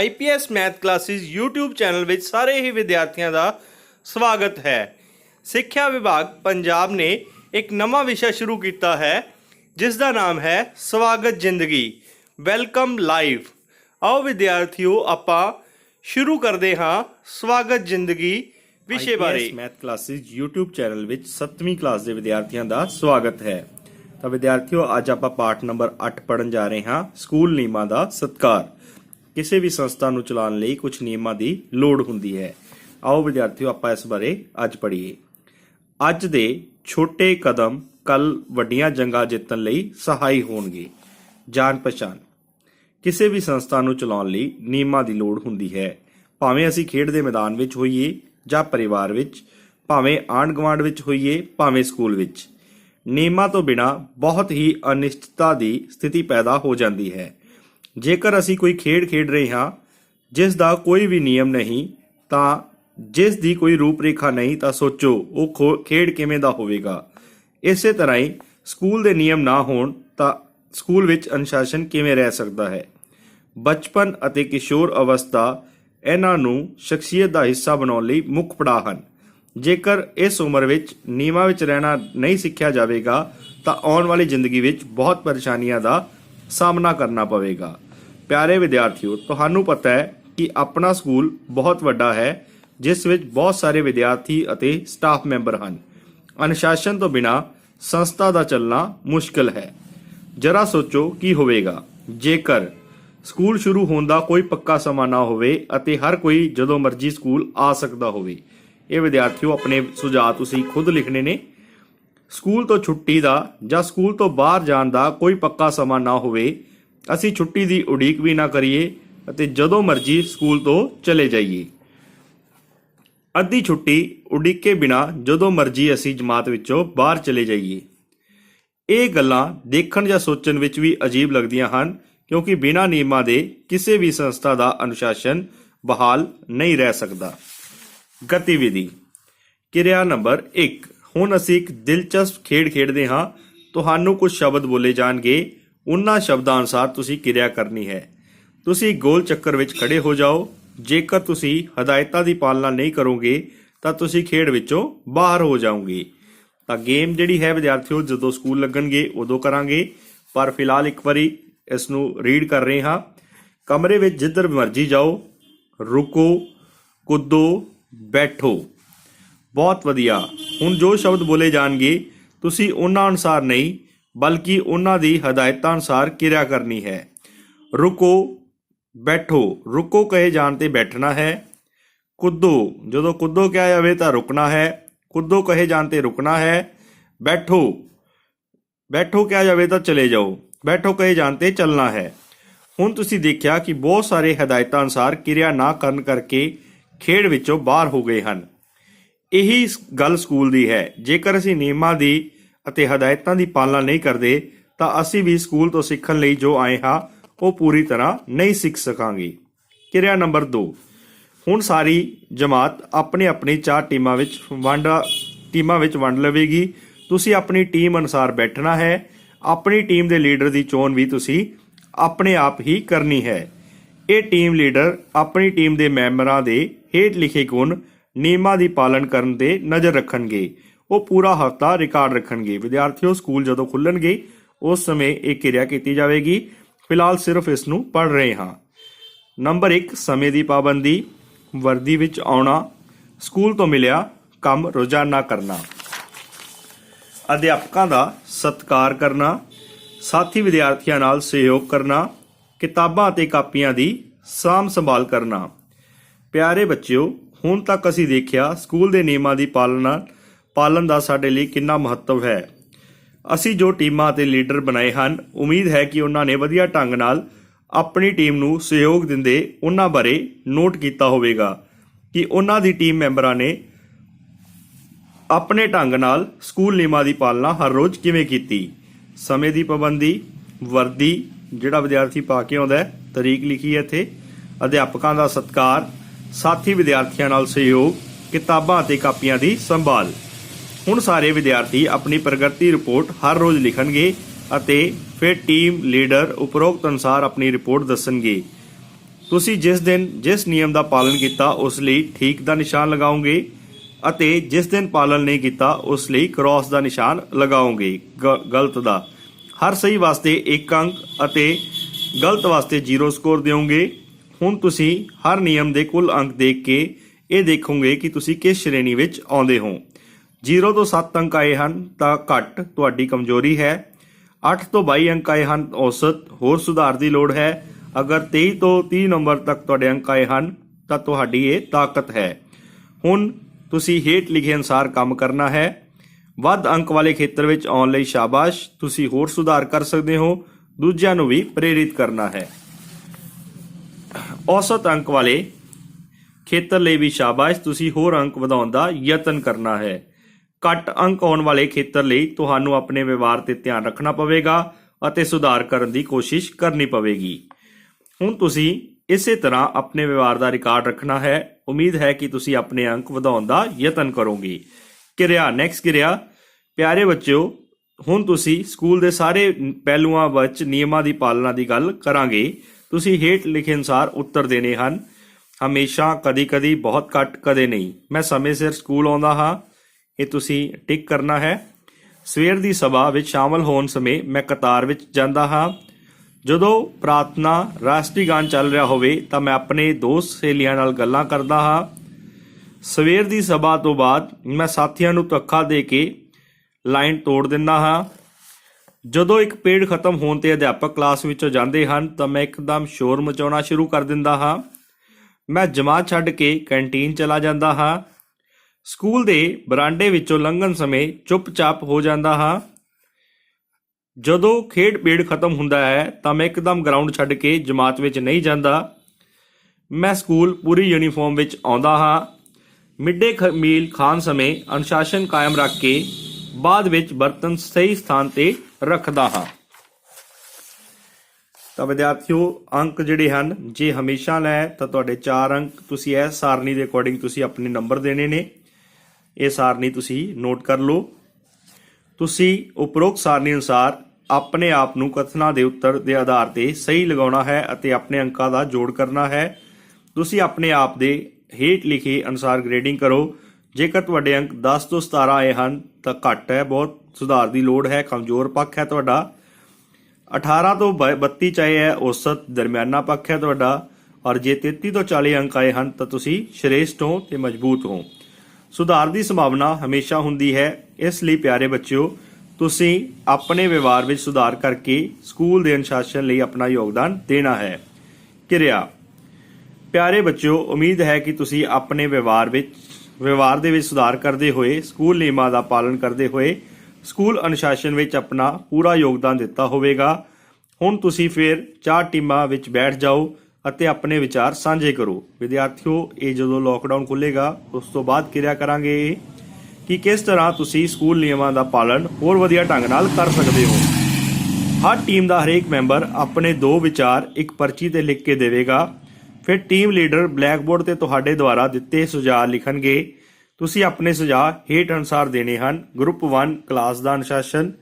IPS math classes YouTube channel ਵਿੱਚ ਸਾਰੇ ਹੀ ਵਿਦਿਆਰਥੀਆਂ ਦਾ ਸਵਾਗਤ ਹੈ। ਸਿੱਖਿਆ ਵਿਭਾਗ ਪੰਜਾਬ ਨੇ ਇੱਕ ਨਵਾਂ ਵਿਸ਼ਾ ਸ਼ੁਰੂ ਕੀਤਾ ਹੈ, ਜਿਸ ਦਾ ਨਾਮ ਹੈ ਸਵਾਗਤ ਜ਼ਿੰਦਗੀ, ਵੈਲਕਮ ਲਾਈਵ ਆਓ ਵਿਦਿਆਰਥੀਓ, ਆਪਾਂ ਸ਼ੁਰੂ ਕਰਦੇ ਹਾਂ ਸਵਾਗਤ ਜ਼ਿੰਦਗੀ ਵਿਸ਼ੇ ਬਾਰੇ। ਮੈਥ ਕਲਾਸਿਸ YouTube ਚੈਨਲ ਵਿੱਚ 7ਵੀਂ ਕਲਾਸ ਦੇ ਵਿਦਿਆਰਥੀਆਂ ਦਾ ਸਵਾਗਤ ਹੈ। ਤਾਂ ਵਿਦਿਆਰਥੀਓ, ਅੱਜ ਆਪਾਂ ਪਾਠ ਨੰਬਰ 8 ਪੜਨ ਜਾ ਰਹੇ ਹਾਂ, ਸਕੂਲ ਨਿਯਮਾਂ ਦਾ ਸਤਕਾਰ। ਕਿਸੇ ਵੀ ਸੰਸਥਾ ਨੂੰ ਚਲਾਉਣ ਲਈ ਕੁਝ ਨਿਯਮਾਂ ਦੀ ਲੋੜ ਹੁੰਦੀ ਹੈ। ਆਓ ਵਿਦਿਆਰਥੀਓ, ਆਪਾਂ ਇਸ ਬਾਰੇ ਅੱਜ ਪੜ੍ਹੀਏ। ਅੱਜ ਦੇ ਛੋਟੇ ਕਦਮ ਕੱਲ ਵੱਡੀਆਂ ਜੰਗਾਂ ਜਿੱਤਣ ਲਈ ਸਹਾਈ ਹੋਣਗੇ। ਜਾਣ ਪਛਾਣ। ਕਿਸੇ ਵੀ ਸੰਸਥਾ ਨੂੰ ਚਲਾਉਣ ਲਈ ਨਿਯਮਾਂ ਦੀ ਲੋੜ ਹੁੰਦੀ ਹੈ। ਭਾਵੇਂ ਅਸੀਂ ਖੇਡ ਦੇ ਮੈਦਾਨ ਵਿੱਚ ਹੋਈਏ ਜਾਂ ਪਰਿਵਾਰ ਵਿੱਚ, ਭਾਵੇਂ ਆਂਢ ਗੁਆਂਢ ਵਿੱਚ ਹੋਈਏ, ਭਾਵੇਂ ਸਕੂਲ ਵਿੱਚ। ਨਿਯਮਾਂ ਤੋਂ ਬਿਨਾ ਬਹੁਤ ਹੀ ਅਨਿਸ਼ਚਿਤਤਾ ਦੀ ਸਥਿਤੀ ਪੈਦਾ ਹੋ ਜਾਂਦੀ ਹੈ। ਜੇਕਰ ਅਸੀਂ ਕੋਈ ਖੇਡ ਖੇਡ ਰਹੇ ਹਾਂ, ਜਿਸ ਦਾ ਕੋਈ ਵੀ ਨਿਯਮ ਨਹੀਂ, ਤਾਂ ਜਿਸ ਦੀ ਕੋਈ ਰੂਪਰੇਖਾ ਨਹੀਂ, ਤਾਂ ਸੋਚੋ ਉਹ ਖੋ- ਖੇਡ ਕਿਵੇਂ ਦਾ ਹੋਵੇਗਾ। ਇਸੇ ਤਰ੍ਹਾਂ ਹੀ ਸਕੂਲ ਦੇ ਨਿਯਮ ਨਾ ਹੋਣ, ਤਾਂ ਸਕੂਲ ਵਿੱਚ ਅਨੁਸ਼ਾਸਨ ਕਿਵੇਂ ਰਹਿ ਸਕਦਾ ਹੈ? ਬਚਪਨ ਅਤੇ ਕਿਸ਼ੋਰ ਅਵਸਥਾ ਇਹਨਾਂ ਨੂੰ ਸ਼ਖਸੀਅਤ ਦਾ ਹਿੱਸਾ ਬਣਾਉਣ ਲਈ ਮੁੱਖ ਪੜਾਅ ਹਨ। ਜੇਕਰ ਇਸ ਉਮਰ ਵਿੱਚ ਨਿਯਮਾਂ ਵਿੱਚ ਰਹਿਣਾ ਨਹੀਂ ਸਿੱਖਿਆ ਜਾਵੇਗਾ, ਤਾਂ ਆਉਣ ਵਾਲੀ ਜ਼ਿੰਦਗੀ ਵਿੱਚ ਬਹੁਤ ਪਰੇਸ਼ਾਨੀਆਂ ਦਾ ਸਾਹਮਣਾ ਕਰਨਾ ਪਵੇਗਾ। ਪਿਆਰੇ ਵਿਦਿਆਰਥੀਓ, ਤੁਹਾਨੂੰ ਪਤਾ ਹੈ ਕਿ ਆਪਣਾ ਸਕੂਲ ਬਹੁਤ ਵੱਡਾ ਹੈ, ਜਿਸ ਵਿੱਚ ਬਹੁਤ ਸਾਰੇ ਵਿਦਿਆਰਥੀ ਅਤੇ ਸਟਾਫ ਮੈਂਬਰ ਹਨ। ਅਨੁਸ਼ਾਸਨ ਤੋਂ ਬਿਨਾ ਸੰਸਥਾ ਦਾ ਚੱਲਣਾ ਮੁਸ਼ਕਲ ਹੈ। ਜਰਾ ਸੋਚੋ ਕੀ ਹੋਵੇਗਾ। ਜੇਕਰ ਸਕੂਲ ਸ਼ੁਰੂ ਹੋਣ ਦਾ ਕੋਈ ਪੱਕਾ ਸਮਾਂ ਨਾ ਹੋਵੇ ਅਤੇ ਹਰ ਕੋਈ ਜਦੋਂ ਮਰਜ਼ੀ ਸਕੂਲ ਆ ਸਕਦਾ ਹੋਵੇ, ਇਹ ਵਿਦਿਆਰਥੀਓ, ਆਪਣੇ ਸੁਝਾਅ ਤੁਸੀਂ ਖੁਦ ਲਿਖਣੇ ਨੇ। ਸਕੂਲ ਤੋਂ ਛੁੱਟੀ ਦਾ ਜਾਂ ਸਕੂਲ ਤੋਂ ਬਾਹਰ ਜਾਣ ਦਾ ਕੋਈ ਪੱਕਾ ਸਮਾਂ ਨਾ ਹੋਵੇ ਅਸੀਂ ਛੁੱਟੀ ਦੀ ਉਡੀਕ ਵੀ ਨਾ ਕਰੀਏ ਅਤੇ ਜਦੋਂ ਮਰਜ਼ੀ ਸਕੂਲ ਤੋਂ ਚਲੇ ਜਾਈਏ। ਅੱਧੀ ਛੁੱਟੀ ਉਡੀਕੇ ਬਿਨਾ ਜਦੋਂ ਮਰਜ਼ੀ ਅਸੀਂ ਜਮਾਤ ਵਿੱਚੋਂ ਬਾਹਰ ਚਲੇ ਜਾਈਏ। ਇਹ ਗੱਲਾਂ ਦੇਖਣ ਜਾਂ ਸੋਚਣ ਵਿੱਚ ਵੀ ਅਜੀਬ ਲੱਗਦੀਆਂ ਹਨ, ਕਿਉਂਕਿ ਬਿਨਾਂ ਨਿਯਮਾਂ ਦੇ ਕਿਸੇ ਵੀ ਸੰਸਥਾ ਦਾ ਅਨੁਸ਼ਾਸਨ ਬਹਾਲ ਨਹੀਂ ਰਹਿ ਸਕਦਾ। ਗਤੀਵਿਧੀ। ਕਿਰਿਆ ਨੰਬਰ 1 ਹੁਣ ਅਸੀਂ ਇੱਕ ਦਿਲਚਸਪ ਖੇਡ ਖੇਡਦੇ ਹਾਂ। ਤੁਹਾਨੂੰ ਕੁਝ ਸ਼ਬਦ ਬੋਲੇ ਜਾਣਗੇ। ਉਹਨਾਂ ਸ਼ਬਦਾਂ ਅਨੁਸਾਰ ਤੁਸੀਂ ਕਿਰਿਆ ਕਰਨੀ ਹੈ। ਤੁਸੀਂ ਗੋਲ ਚੱਕਰ ਵਿੱਚ ਖੜੇ ਹੋ ਜਾਓ। ਜੇਕਰ ਤੁਸੀਂ ਹਦਾਇਤਾਂ ਦੀ ਪਾਲਣਾ ਨਹੀਂ ਕਰੋਗੇ, ਤਾਂ ਤੁਸੀਂ ਖੇਡ ਵਿੱਚੋਂ ਬਾਹਰ ਹੋ ਜਾਓਗੇ। ਤਾਂ ਗੇਮ ਜਿਹੜੀ ਹੈ ਵਿਦਿਆਰਥੀਓ, ਜਦੋਂ ਸਕੂਲ ਲੱਗਣਗੇ, ਉਦੋਂ ਕਰਾਂਗੇ। ਪਰ ਫਿਲਹਾਲ ਇੱਕ ਵਾਰੀ ਇਸ ਨੂੰ ਰੀਡ ਕਰ ਰਹੇ ਹਾਂ। ਕਮਰੇ ਵਿੱਚ ਜਿੱਧਰ ਮਰਜ਼ੀ ਜਾਓ, ਰੁਕੋ, ਕੁੱਦੋ, ਬੈਠੋ। ਬਹੁਤ ਵਧੀਆ। ਹੁਣ ਜੋ ਸ਼ਬਦ ਬੋਲੇ ਜਾਣਗੇ, ਤੁਸੀਂ ਉਹਨਾਂ ਅਨੁਸਾਰ ਨਹੀਂ ਬਲਕਿ ਉਹਨਾਂ ਦੀ ਹਦਾਇਤਾਂ ਅਨੁਸਾਰ ਕਿਰਿਆ ਕਰਨੀ ਹੈ। ਰੁਕੋ, ਬੈਠੋ। ਰੁਕੋ ਕਹੇ ਜਾਣ ਤੇ ਬੈਠਣਾ ਹੈ। ਕੁੱਦੋ, ਜਦੋਂ ਕੁੱਦੋ ਕਿਹਾ ਜਾਵੇ ਤਾਂ ਰੁਕਣਾ ਹੈ। ਕੁੱਦੋ ਕਹੇ ਜਾਣ ਤੇ ਰੁਕਣਾ ਹੈ। ਬੈਠੋ। ਬੈਠੋ ਕਿਹਾ ਜਾਵੇ ਤਾਂ ਚਲੇ ਜਾਓ। ਬੈਠੋ ਕਹੇ ਜਾਣ ਤੇ ਚੱਲਣਾ ਹੈ। ਹੁਣ ਤੁਸੀਂ ਦੇਖਿਆ ਕਿ ਬਹੁਤ ਸਾਰੇ ਹਦਾਇਤਾਂ ਅਨੁਸਾਰ ਕਿਰਿਆ ਨਾ ਕਰਨ ਕਰਕੇ ਖੇਡ ਵਿੱਚੋਂ ਬਾਹਰ ਹੋ ਗਏ ਹਨ। ਇਹੀ ਗੱਲ ਸਕੂਲ ਦੀ ਹੈ। ਜੇਕਰ ਅਸੀਂ ਨਿਯਮਾਂ ਦੀ ਅਤੇ ਹਦਾਇਤਾਂ ਦੀ ਪਾਲਣਾ ਨਹੀਂ ਕਰਦੇ, ਤਾਂ ਅਸੀਂ ਵੀ ਸਕੂਲ ਤੋਂ ਸਿੱਖਣ ਲਈ ਜੋ ਆਏ ਹਾਂ, ਉਹ ਪੂਰੀ ਤਰ੍ਹਾਂ ਨਹੀਂ ਸਿੱਖ ਸਕਾਂਗੇ। ਕਿਰਿਆ ਨੰਬਰ 2 ਹੁਣ ਸਾਰੀ ਜਮਾਤ ਆਪਣੇ ਆਪਣੀ ਚਾਰ ਟੀਮਾਂ ਵਿੱਚ ਵੰਡ, ਟੀਮਾਂ ਵਿੱਚ ਵੰਡ ਲਵੇਗੀ। ਤੁਸੀਂ ਆਪਣੀ ਟੀਮ ਅਨੁਸਾਰ ਬੈਠਣਾ ਹੈ। ਆਪਣੀ ਟੀਮ ਦੇ ਲੀਡਰ ਦੀ ਚੋਣ ਵੀ ਤੁਸੀਂ ਆਪਣੇ ਆਪ ਹੀ ਕਰਨੀ ਹੈ। ਇਹ ਟੀਮ ਲੀਡਰ ਆਪਣੀ ਟੀਮ ਦੇ ਮੈਂਬਰਾਂ ਦੇ ਹੇਠ ਲਿਖੇ ਗੁਣ, ਨਿਯਮਾਂ ਦੀ ਪਾਲਣ ਕਰਨ ਤੇ ਨਜ਼ਰ ਰੱਖਣਗੇ। ਉਹ ਪੂਰਾ ਹਫਤਾ ਰਿਕਾਰਡ ਰੱਖਣਗੇ। ਵਿਦਿਆਰਥੀਓ, ਸਕੂਲ ਜਦੋਂ ਖੁੱਲਣਗੇ, ਉਸ ਸਮੇਂ ਇਹ ਕਿਰਿਆ ਕੀਤੀ ਜਾਵੇਗੀ। ਫਿਲਹਾਲ ਸਿਰਫ ਇਸ ਨੂੰ ਪੜ ਰਹੇ ਹਾਂ। ਨੰਬਰ 1 ਸਮੇਂ ਦੀ ਪਾਬੰਦੀ, ਵਰਦੀ ਵਿੱਚ ਆਉਣਾ, ਸਕੂਲ ਤੋਂ ਮਿਲਿਆ ਕੰਮ ਰੋਜ਼ਾਨਾ ਕਰਨਾ। ਅਧਿਆਪਕਾਂ ਦਾ ਸਤਿਕਾਰ ਕਰਨਾ, ਸਾਥੀ ਵਿਦਿਆਰਥੀਆਂ ਨਾਲ ਸਹਿਯੋਗ ਕਰਨਾ, ਕਿਤਾਬਾਂ ਅਤੇ ਕਾਪੀਆਂ ਦੀ ਸਾਂਭ ਸੰਭਾਲ ਕਰਨਾ। ਪਿਆਰੇ ਬੱਚਿਓ, ਹੁਣ ਤੱਕ ਅਸੀਂ ਦੇਖਿਆ, ਸਕੂਲ ਦੇ ਨਿਯਮਾਂ ਦੀ ਪਾਲਣਾ ਪਾਲਣ ਦਾ ਸਾਡੇ ਲਈ ਕਿੰਨਾ ਮਹੱਤਵ ਹੈ। ਅਸੀਂ ਜੋ ਟੀਮਾਂ ਅਤੇ ਲੀਡਰ ਬਣਾਏ ਹਨ, ਉਮੀਦ ਹੈ ਕਿ ਉਹਨਾਂ ਨੇ ਵਧੀਆ ਢੰਗ ਨਾਲ ਆਪਣੀ ਟੀਮ ਨੂੰ ਸਹਿਯੋਗ ਦਿੰਦੇ ਉਹਨਾਂ ਬਾਰੇ ਨੋਟ ਕੀਤਾ ਹੋਵੇਗਾ ਕਿ ਉਹਨਾਂ ਦੀ ਟੀਮ ਮੈਂਬਰਾਂ ਨੇ ਆਪਣੇ ਢੰਗ ਨਾਲ ਸਕੂਲ ਨਿਯਮਾਂ ਦੀ ਪਾਲਣਾ ਹਰ ਰੋਜ਼ ਕਿਵੇਂ ਕੀਤੀ। ਸਮੇਂ ਦੀ ਪਾਬੰਦੀ, ਵਰਦੀ, ਜਿਹੜਾ ਵਿਦਿਆਰਥੀ ਪਾ ਕੇ ਆਉਂਦਾ ਹੈ, ਤਰੀਕ ਲਿਖੀ ਹੈ ਇੱਥੇ, ਅਧਿਆਪਕਾਂ ਦਾ ਸਤਿਕਾਰ, ਸਾਥੀ ਵਿਦਿਆਰਥੀਆਂ ਨਾਲ ਸਹਿਯੋਗ, ਕਿਤਾਬਾਂ ਅਤੇ ਕਾਪੀਆਂ ਦੀ ਸੰਭਾਲ। ਹੁਣ ਸਾਰੇ ਵਿਦਿਆਰਥੀ ਆਪਣੀ ਪ੍ਰਗਤੀ ਰਿਪੋਰਟ ਹਰ ਰੋਜ਼ ਲਿਖਣਗੇ ਅਤੇ ਫਿਰ ਟੀਮ, ਲੀਡਰ, ਉਪਰੋਕਤ ਅਨੁਸਾਰ ਆਪਣੀ ਰਿਪੋਰਟ ਦੱਸਣਗੇ। ਤੁਸੀਂ ਜਿਸ ਦਿਨ ਜਿਸ ਨਿਯਮ ਦਾ ਪਾਲਣ ਕੀਤਾ, ਉਸ ਲਈ ਠੀਕ ਦਾ ਨਿਸ਼ਾਨ ਲਗਾਓਗੇ ਅਤੇ ਜਿਸ ਦਿਨ ਪਾਲਣ ਨਹੀਂ ਕੀਤਾ, ਉਸ ਲਈ ਕ੍ਰਾਸ ਦਾ ਨਿਸ਼ਾਨ ਲਗਾਓਗੇ। ਗ- ਗਲਤ ਦਾ। ਹਰ ਸਹੀ ਵਾਸਤੇ 1 ਅੰਕ ਅਤੇ ਗਲਤ ਵਾਸਤੇ 0 ਸਕੋਰ ਦਿਓਗੇ। ਹੁਣ ਤੁਸੀਂ ਹਰ ਨਿਯਮ ਦੇ ਕੁੱਲ ਅੰਕ ਦੇਖ ਕੇ ਇਹ ਦੇਖੋਗੇ ਕਿ ਤੁਸੀਂ ਕਿਸ ਸ਼੍ਰੇਣੀ ਵਿੱਚ ਆਉਂਦੇ ਹੋ। 0 ਤੋਂ 7 ਅੰਕ ਆਏ ਹਨ ਤਾਂ ਘੱਟ ਤੁਹਾਡੀ ਕਮਜ਼ੋਰੀ ਹੈ। 8 ਤੋਂ 22 ਅੰਕ ਆਏ ਹਨ ਔਸਤ, ਹੋਰ ਸੁਧਾਰ ਦੀ ਲੋੜ ਹੈ। ਅਗਰ 23 ਤੋਂ 30 ਨੰਬਰ ਤੱਕ ਤੁਹਾਡੇ ਅੰਕ ਆਏ ਹਨ ਤਾਂ ਤੁਹਾਡੀ ਇਹ ਤਾਕਤ ਹੈ। ਹੁਣ ਤੁਸੀਂ ਹੇਠ ਲਿਖੇ ਅਨੁਸਾਰ ਕੰਮ ਕਰਨਾ ਹੈ। ਵੱਧ ਅੰਕ ਵਾਲੇ ਖੇਤਰ ਵਿੱਚ ਆਉਣ ਲਈ ਸ਼ਾਬਾਸ਼। ਤੁਸੀਂ ਹੋਰ ਸੁਧਾਰ ਕਰ ਸਕਦੇ ਹੋ। ਦੂਜਿਆਂ ਨੂੰ ਵੀ ਪ੍ਰੇਰਿਤ ਕਰਨਾ ਹੈ। ਔਸਤ ਅੰਕ ਵਾਲੇ ਖੇਤਰ ਲਈ ਵੀ ਸ਼ਾਬਾਸ਼। ਤੁਸੀਂ ਹੋਰ ਅੰਕ ਵਧਾਉਣ ਦਾ ਯਤਨ ਕਰਨਾ ਹੈ। ਘੱਟ ਅੰਕ ਆਉਣ ਵਾਲੇ ਖੇਤਰ ਲਈ ਤੁਹਾਨੂੰ ਆਪਣੇ ਵਿਵਹਾਰ ਤੇ ਧਿਆਨ ਰੱਖਣਾ ਪਵੇਗਾ ਅਤੇ ਸੁਧਾਰ ਕਰਨ ਦੀ ਕੋਸ਼ਿਸ਼ ਕਰਨੀ ਪਵੇਗੀ। ਹੁਣ ਤੁਸੀਂ ਇਸੇ ਤਰ੍ਹਾਂ ਆਪਣੇ ਵਿਵਹਾਰ ਦਾ ਰਿਕਾਰਡ ਰੱਖਣਾ ਹੈ। ਉਮੀਦ ਹੈ ਕਿ ਤੁਸੀਂ ਆਪਣੇ ਅੰਕ ਵਧਾਉਣ ਦਾ ਯਤਨ ਕਰੋਗੇ। ਕਿਰਿਆ ਨੈਕਸਟ ਕਿਰਿਆ। ਪਿਆਰੇ ਬੱਚਿਓ, ਹੁਣ ਤੁਸੀਂ ਸਕੂਲ ਦੇ ਸਾਰੇ ਪਹਿਲੂਆਂ ਵਿੱਚ ਨਿਯਮਾਂ ਦੀ ਪਾਲਣਾ ਦੀ ਗੱਲ ਕਰਾਂਗੇ। ਤੁਸੀਂ ਹੇਠ ਲਿਖੇ ਅਨੁਸਾਰ ਉੱਤਰ ਦੇਣੇ ਹਨ। ਹਮੇਸ਼ਾ ਕਦੀ-ਕਦੀ, ਬਹੁਤ ਘੱਟ ਕਦੇ ਨਹੀਂ। ਮੈਂ ਸਮੇਂ ਸਿਰ ਸਕੂਲ ਆਉਂਦਾ ਹਾਂ। ਇਹ ਤੁਸੀਂ ਟਿਕ ਕਰਨਾ ਹੈ। ਸਵੇਰ ਦੀ ਸਭਾ ਵਿੱਚ ਸ਼ਾਮਲ ਹੋਣ ਸਮੇਂ ਮੈਂ ਕਤਾਰ ਵਿੱਚ ਜਾਂਦਾ ਹਾਂ। ਜਦੋਂ ਪ੍ਰਾਰਥਨਾ ਰਾਸ਼ਟਰੀ ਗਾਨ ਚੱਲ ਰਿਹਾ ਹੋਵੇ ਤਾਂ ਮੈਂ ਆਪਣੇ ਦੋਸਤ ਸਹੇਲੀਆਂ ਨਾਲ ਗੱਲਾਂ ਕਰਦਾ ਹਾਂ। ਸਵੇਰ ਦੀ ਸਭਾ ਤੋਂ ਬਾਅਦ ਮੈਂ ਸਾਥੀਆਂ ਨੂੰ ਧੱਕਾ ਦੇ ਕੇ ਲਾਈਨ ਤੋੜ ਦਿੰਦਾ ਹਾਂ। ਜਦੋਂ ਇੱਕ ਪੀਰੀਅਡ ਖਤਮ ਹੋਣ ਤੇ ਅਧਿਆਪਕ ਕਲਾਸ ਵਿੱਚੋਂ ਜਾਂਦੇ ਹਨ ਤਾਂ ਮੈਂ ਇੱਕਦਮ ਸ਼ੋਰ ਮਚਾਉਣਾ ਸ਼ੁਰੂ ਕਰ ਦਿੰਦਾ ਹਾਂ। ਮੈਂ ਜਮਾਤ ਛੱਡ ਕੇ ਕੈਂਟੀਨ ਚਲਾ ਜਾਂਦਾ ਹਾਂ। ਸਕੂਲ ਦੇ ਬਰਾਂਡੇ ਵਿੱਚੋਂ ਲੰਘਣ ਸਮੇਂ ਚੁੱਪਚਾਪ ਹੋ ਜਾਂਦਾ ਹਾਂ। ਜਦੋਂ ਖੇਡ ਪੀਰੀਅਡ ਖਤਮ ਹੁੰਦਾ ਹੈ, ਤਾਂ ਮੈਂ ਇੱਕਦਮ ਗਰਾਊਂਡ ਛੱਡ ਕੇ ਜਮਾਤ ਵਿੱਚ ਨਹੀਂ ਜਾਂਦਾ। ਮੈਂ ਸਕੂਲ ਪੂਰੀ ਯੂਨੀਫਾਰਮ ਵਿੱਚ ਆਉਂਦਾ ਹਾਂ। ਮਿੱਡੇ ਮੀਲ ਖਾਣ ਸਮੇਂ ਅਨੁਸ਼ਾਸਨ ਕਾਇਮ ਰੱਖ ਕੇ ਬਾਅਦ ਵਿੱਚ ਬਰਤਨ ਸਹੀ ਸਥਾਨ ਤੇ ਰੱਖਦਾ ਹਾਂ। ਤਾਂ ਵਿਦਿਆਰਥੀਓ, ਅੰਕ ਜਿਹੜੇ ਹਨ, ਜੇ ਹਮੇਸ਼ਾ ਲੈ, ਤਾਂ ਤੁਹਾਡੇ 4 ਅੰਕ ਤੁਸੀਂ ਇਹ ਸਾਰਣੀ ਦੇ ਅਕੋਰਡਿੰਗ ਤੁਸੀਂ ਆਪਣੇ ਨੰਬਰ ਦੇਣੇ ਨੇ। ਇਹ ਸਾਰਣੀ ਤੁਸੀਂ ਨੋਟ ਕਰ ਲਓ। ਤੁਸੀਂ ਉਪਰੋਕਤ ਸਾਰਣੀ ਅਨੁਸਾਰ ਆਪਣੇ ਆਪ ਨੂੰ ਕਥਨਾਂ ਦੇ ਉੱਤਰ ਦੇ ਆਧਾਰ ਤੇ ਸਹੀ ਲਗਾਉਣਾ ਹੈ ਅਤੇ ਆਪਣੇ ਅੰਕਾਂ ਦਾ ਜੋੜ ਕਰਨਾ ਹੈ। ਤੁਸੀਂ ਆਪਣੇ ਆਪ ਦੇ ਹੇਠ ਲਿਖੇ ਅਨੁਸਾਰ ਗ੍ਰੇਡਿੰਗ ਕਰੋ। ਜੇਕਰ ਤੁਹਾਡੇ ਅੰਕ 10 ਤੋਂ 17 ਆਏ ਹਨ, ਤਾਂ ਘੱਟ ਹੈ, ਬਹੁਤ ਸੁਧਾਰ ਦੀ ਲੋੜ ਹੈ, ਕਮਜ਼ੋਰ ਪੱਖ ਹੈ ਤੁਹਾਡਾ। 18 ਤੋਂ ਬ- 32 ਚਾਹੇ ਹੈ, ਔਸਤ ਦਰਮਿਆਨਾ ਪੱਖ ਹੈ ਤੁਹਾਡਾ। ਔਰ ਜੇ 33 ਤੋਂ 40 ਅੰਕ ਆਏ ਹਨ, ਤਾਂ ਤੁਸੀਂ ਸ਼੍ਰੇਸ਼ਟ ਹੋ ਤੇ ਮਜ਼ਬੂਤ ਹੋ। ਸੁਧਾਰ ਦੀ ਸੰਭਾਵਨਾ ਹਮੇਸ਼ਾ ਹੁੰਦੀ ਹੈ। ਇਸ ਲਈ ਪਿਆਰੇ ਬੱਚਿਓ, ਤੁਸੀਂ ਆਪਣੇ ਵਿਵਹਾਰ ਵਿੱਚ ਸੁਧਾਰ ਕਰਕੇ ਸਕੂਲ ਦੇ ਅਨੁਸ਼ਾਸਨ ਲਈ ਆਪਣਾ ਯੋਗਦਾਨ ਦੇਣਾ ਹੈ। ਕਿਰਿਆ। ਪਿਆਰੇ ਬੱਚਿਓ, ਉਮੀਦ ਹੈ ਕਿ ਤੁਸੀਂ ਆਪਣੇ ਵਿਵਹਾਰ ਵਿੱਚ, ਵਿਵਹਾਰ ਦੇ ਵਿੱਚ ਸੁਧਾਰ ਕਰਦੇ ਹੋਏ, ਸਕੂਲ ਨਿਯਮਾਂ ਦਾ ਪਾਲਣ ਕਰਦੇ ਹੋਏ, ਸਕੂਲ ਅਨੁਸ਼ਾਸਨ ਵਿੱਚ ਆਪਣਾ ਪੂਰਾ ਯੋਗਦਾਨ ਦਿੱਤਾ ਹੋਵੇਗਾ। ਹੁਣ ਤੁਸੀਂ ਫਿਰ ਚਾਰ ਟੀਮਾਂ ਵਿੱਚ ਬੈਠ ਜਾਓ। ਅਤੇ ਆਪਣੇ ਵਿਚਾਰ ਸਾਂਝੇ ਕਰੋ। ਵਿਦਿਆਰਥੀਓ, ਇਹ ਜਦੋਂ ਲੋਕਡਾਊਨ ਖੁੱਲੇਗਾ ਉਸ ਤੋਂ ਬਾਅਦ ਕਿਰਿਆ ਕਰਾਂਗੇ ਕਿ ਕਿਸ ਤਰ੍ਹਾਂ ਤੁਸੀਂ ਸਕੂਲ ਨਿਯਮਾਂ ਦਾ ਪਾਲਣ ਹੋਰ ਵਧੀਆ ਢੰਗ ਨਾਲ ਕਰ ਸਕਦੇ ਹੋ। ਹਰ ਟੀਮ ਦਾ ਹਰੇਕ ਮੈਂਬਰ ਆਪਣੇ ਦੋ ਵਿਚਾਰ ਇੱਕ ਪਰਚੀ ਤੇ ਲਿਖ ਕੇ ਦੇਵੇਗਾ। ਫਿਰ ਟੀਮ ਲੀਡਰ ਬਲੈਕਬੋਰਡ ਤੇ ਤੁਹਾਡੇ ਦੁਆਰਾ ਦਿੱਤੇ ਸੁਝਾਅ ਲਿਖਣਗੇ। ਤੁਸੀਂ ਆਪਣੇ ਸੁਝਾਅ ਹੇਠ ਅਨੁਸਾਰ ਦੇਣੇ ਹਨ। ਗਰੁੱਪ 1 ਕਲਾਸ ਦਾ ਅਨੁਸ਼ਾਸਨ।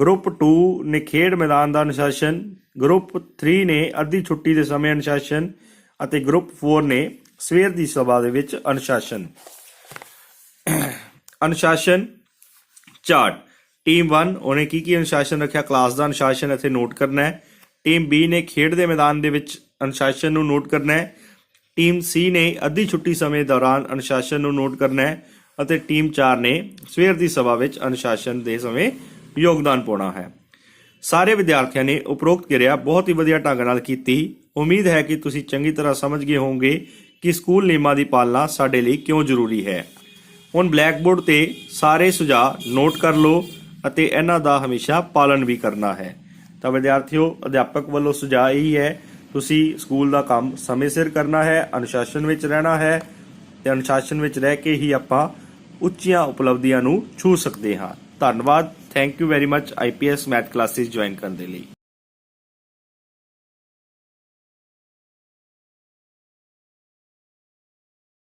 ਗਰੁੱਪ 2 ਨੇ ਖੇਡ ਮੈਦਾਨ ਦਾ ਅਨੁਸ਼ਾਸਨ ਗਰੁੱਪ 3 ਨੇ ਅੱਧੀ ਛੁੱਟੀ ਦੇ ਸਮੇਂ ਅਨੁਸ਼ਾਸਨ ਅਤੇ ਗਰੁੱਪ 4 ਨੇ ਸਵੇਰ ਦੀ ਸਭਾ ਦੇ ਵਿੱਚ ਅਨੁਸ਼ਾਸਨ। ਅਨੁਸ਼ਾਸਨ ਚਾਰਟ। ਟੀਮ 1 ਉਹਨੇ ਕੀ ਕੀ ਅਨੁਸ਼ਾਸਨ ਰੱਖਿਆ? ਕਲਾਸ ਦਾ ਅਨੁਸ਼ਾਸਨ ਇੱਥੇ ਨੋਟ ਕਰਨਾ ਹੈ। ਟੀਮ B ਨੇ ਖੇਡ ਦੇ ਮੈਦਾਨ ਦੇ ਵਿੱਚ ਅਨੁਸ਼ਾਸਨ ਨੂੰ ਨੋਟ ਕਰਨਾ ਹੈ। ਟੀਮ C ਨੇ ਅੱਧੀ ਛੁੱਟੀ ਸਮੇਂ ਦੌਰਾਨ ਅਨੁਸ਼ਾਸਨ ਨੂੰ ਨੋਟ ਕਰਨਾ ਹੈ ਅਤੇ ਟੀਮ 4 ਨੇ ਸਵੇਰ ਦੀ ਸਭਾ ਵਿੱਚ ਅਨੁਸ਼ਾਸਨ ਦੇ ਸਮੇਂ ਯੋਗਦਾਨ ਪਾਉਣਾ ਹੈ। ਸਾਰੇ ਵਿਦਿਆਰਥੀਆਂ ਨੇ ਉਪਰੋਕਤ ਕਿਰਿਆ ਬਹੁਤ ਹੀ ਵਧੀਆ ਢੰਗ ਨਾਲ ਕੀਤੀ। ਉਮੀਦ ਹੈ ਕਿ ਤੁਸੀਂ ਚੰਗੀ ਤਰ੍ਹਾਂ ਸਮਝ ਗਏ ਹੋਵੋਗੇ ਕਿ ਸਕੂਲ ਨਿਯਮਾਂ ਦੀ ਪਾਲਣਾ ਸਾਡੇ ਲਈ ਕਿਉਂ ਜ਼ਰੂਰੀ ਹੈ। ਹੁਣ ਬਲੈਕਬੋਰਡ ਤੇ ਸਾਰੇ ਸੁਝਾਅ ਨੋਟ ਕਰ ਲਓ ਅਤੇ ਇਹਨਾਂ ਦਾ ਹਮੇਸ਼ਾ ਪਾਲਣ ਵੀ ਕਰਨਾ ਹੈ। ਤਾਂ ਵਿਦਿਆਰਥੀਓ, ਅਧਿਆਪਕ ਵੱਲੋਂ ਸੁਝਾਅ ਇਹੀ ਹੈ, ਤੁਸੀਂ ਸਕੂਲ ਦਾ ਕੰਮ ਸਮੇਂ ਸਿਰ ਕਰਨਾ ਹੈ, ਅਨੁਸ਼ਾਸਨ ਵਿੱਚ ਰਹਿਣਾ ਹੈ ਤੇ ਅਨੁਸ਼ਾਸਨ ਵਿੱਚ ਰਹਿ ਕੇ ਹੀ ਆਪਾਂ ਉੱਚੀਆਂ ਉਪਲਬਧੀਆਂ ਨੂੰ ਛੂ ਸਕਦੇ ਹਾਂ। ਧੰਨਵਾਦ। Thank you very much IPS math classes join ਕਰਨ ਦੇ ਲਈ।